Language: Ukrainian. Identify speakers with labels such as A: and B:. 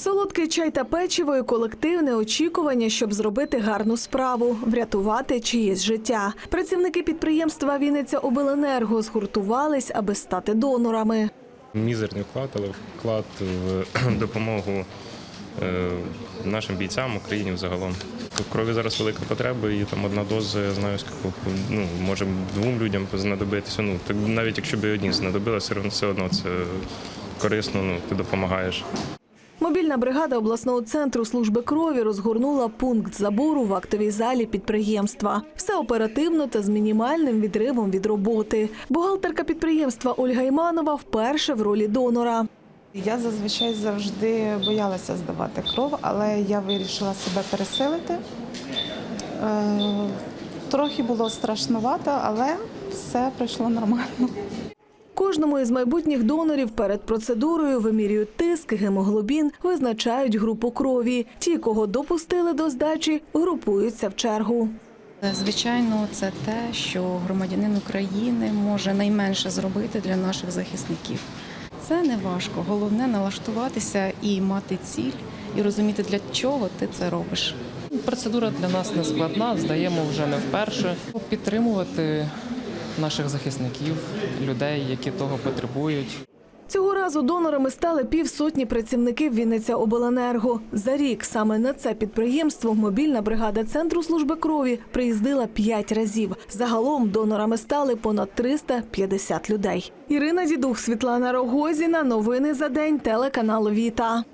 A: Солодкий чай та печиво і колективне очікування, щоб зробити гарну справу, врятувати чиєсь життя. Працівники підприємства Вінниця Обленерго згуртувались, аби стати донорами.
B: Мізерний вклад, але вклад в допомогу е, нашим бійцям, Україні взагалом. В крові зараз велика потреба, і там одна доза, я знаю, скільки ну, може двом людям знадобитися. Ну, так навіть якщо б і одні знадобилося, все одно це корисно, ну, ти допомагаєш.
A: Мобільна бригада обласного центру служби крові розгорнула пункт забору в актовій залі підприємства. Все оперативно та з мінімальним відривом від роботи. Бухгалтерка підприємства Ольга Іманова вперше в ролі донора.
C: Я зазвичай завжди боялася здавати кров, але я вирішила себе пересилити. Е, Трохи було страшнувато, але все пройшло нормально.
A: Кожному із майбутніх донорів перед процедурою вимірюють тиск, гемоглобін, визначають групу крові. Ті, кого допустили до здачі, групуються в чергу.
D: Звичайно, це те, що громадянин України може найменше зробити для наших захисників. Це не важко. Головне налаштуватися і мати ціль, і розуміти, для чого ти це робиш.
E: Процедура для нас не складна, здаємо вже не вперше. Підтримувати наших захисників, людей, які того потребують.
A: Цього разу донорами стали півсотні працівників Вінниця Обленерго. За рік саме на це підприємство мобільна бригада центру служби крові приїздила п'ять разів. Загалом донорами стали понад 350 людей. Ірина Дідух, Світлана Рогозіна. Новини за день телеканалу Віта.